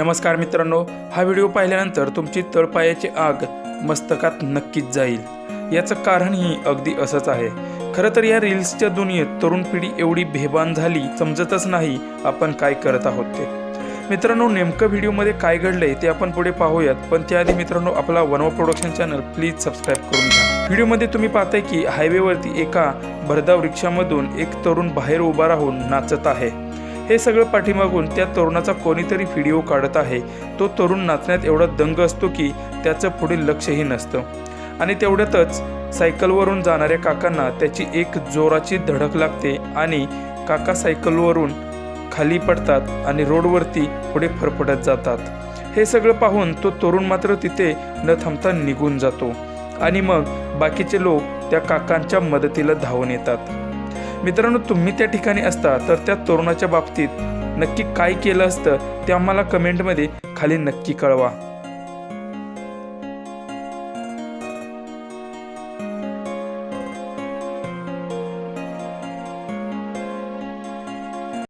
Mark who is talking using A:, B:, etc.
A: नमस्कार मित्रांनो हा व्हिडिओ पाहिल्यानंतर तुमची तळपायाची आग मस्तकात नक्कीच जाईल. याचं कारणही अगदी असंच आहे. खरं तर या रील्सच्या दुनियेत तरुण पिढी एवढी बेभान झाली समजतच नाही आपण काय करत आहोत ते. मित्रांनो नेमकं व्हिडिओमध्ये काय घडलंय ते आपण पुढे पाहूयात पण त्याआधी मित्रांनो आपला वनवा प्रोडक्शन चॅनल प्लीज सबस्क्राईब करून घ्या. व्हिडिओमध्ये तुम्ही पाहताय की हायवेवरती एका भरधाव रिक्षामधून एक तरुण बाहेर उभा राहून नाचत आहे. हे सगळं पाठीमागून त्या तरुणाचा कोणीतरी व्हिडिओ काढत आहे. तो तरुण नाचण्यात एवढा दंग असतो की त्याचं पुढे लक्षही नसतं. आणि तेवढ्यातच सायकलवरून जाणाऱ्या काकांना त्याची एक जोराची धडक लागते आणि काका सायकलवरून खाली पडतात आणि रोडवरती पुढे फरफडत जातात. हे सगळं पाहून तो तरुण मात्र तिथे न थांबता निघून जातो. आणि मग बाकीचे लोक त्या काकांच्या मदतीला धावून येतात. मित्रांनो तुम्ही त्या ठिकाणी असता तर त्या तरुणाच्या बाबतीत नक्की काय केलं असतं ते आम्हाला कमेंटमध्ये खाली नक्की कळवा.